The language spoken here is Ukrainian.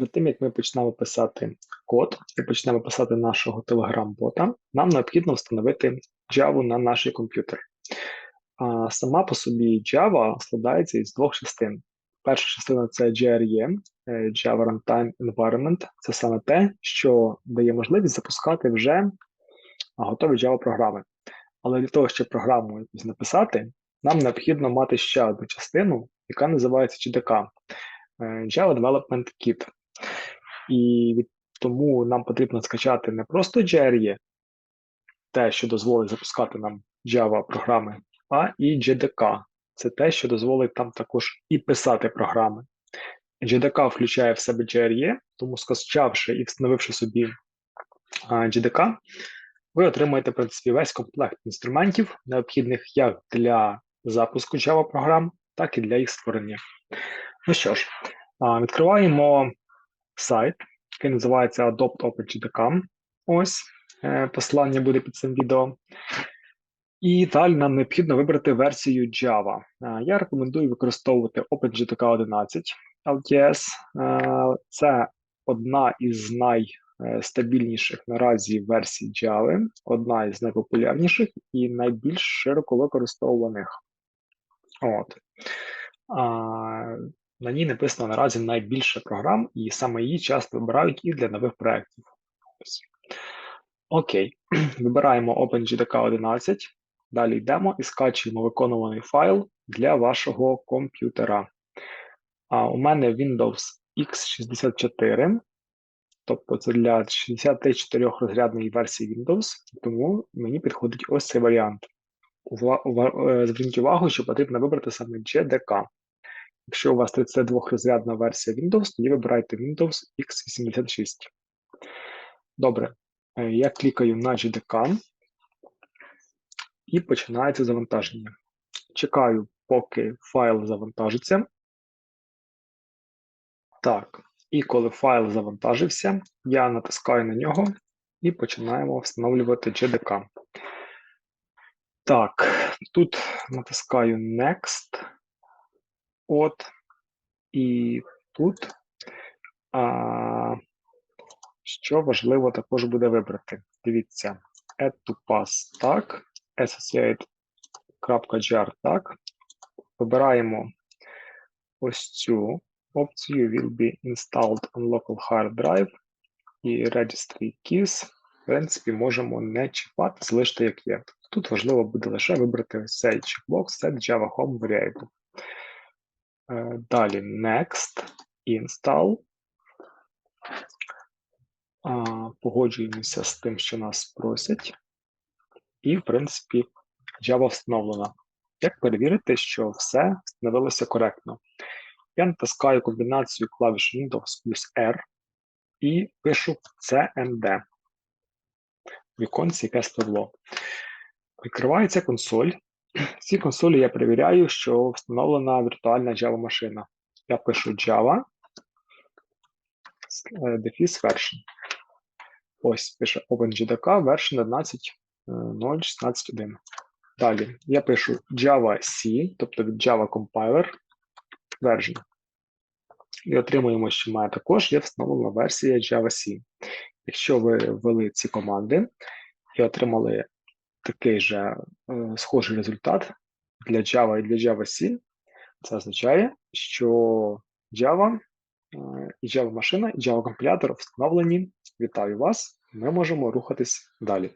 Перед тим, як ми почнемо писати код і почнемо писати нашого Telegram-бота, нам необхідно встановити Java на наш комп'ютер. Сама по собі Java складається із двох частин. Перша частина це JRE, е, Java Runtime Environment. Це саме те, що дає можливість запускати вже готові Java програми. Але для того, щоб програму якусь написати, нам необхідно мати ще одну частину, яка називається JDK е, Java Development Kit. І від тому нам потрібно скачати не просто JRE, те, що дозволить запускати нам Java програми, а і JDK. Це те, що дозволить там також і писати програми. JDK включає в себе JRE, тому скачавши і встановивши собі JDK, ви отримаєте в принципі, весь комплект інструментів, необхідних як для запуску Java програм, так і для їх створення. Ну що ж, відкриваємо сайт, який називається adopt.openjdk. Ось е, посилання буде під цим відео. І далі нам необхідно вибрати версію Java. Е, я рекомендую використовувати OpenJDK 11 LTS. Це одна із найстабільніших наразі версій Java, одна із найпопулярніших і найбільш широко використовуваних. От. На ній написано наразі найбільше програм, і саме її часто вибирають і для нових проєктів. Окей, вибираємо OpenJDK 11. Далі йдемо і скачуємо виконуваний файл для вашого комп'ютера. А У мене Windows X64, тобто це для 64 розрядної версії Windows, тому мені підходить ось цей варіант. Е, зверніть увагу, що потрібно вибрати саме JDK. Якщо у вас 32-розрядна версія Windows, тоді вибирайте Windows X86. Добре, е, я клікаю на JDK і починається завантаження. Чекаю, поки файл завантажиться. Так, і коли файл завантажився, я натискаю на нього і починаємо встановлювати JDK. Так, тут натискаю Next. От. І тут, а, що важливо також буде вибрати. Дивіться, add to pass так, associate.jar так. Вибираємо ось цю опцію will be installed on local hard drive і registry keys. В принципі, можемо не чіпати, залишити як є. Тут важливо буде лише вибрати цей чекбокс set Java Home Variable. Е, далі Next, Install. Погоджуємося з тим, що нас просять. І, в принципі, Java встановлена. Як перевірити, що все встановилося коректно? Я натискаю комбінацію клавіш Windows плюс R і пишу CMD. Віконці яке спливло. Відкривається консоль. Цій консолі я перевіряю, що встановлена віртуальна Java машина. Я пишу Java defis version. Ось пише OpenJDK version 11.0.16.1. Далі я пишу Java C, тобто від Java Compiler version. І отримуємо, що має також є встановлена версія Java C. Якщо ви ввели ці команди і отримали такий же е, схожий результат для Java і для Java C. Це означає, що Java е, і Java машина, і Java компілятор встановлені. Вітаю вас! Ми можемо рухатись далі.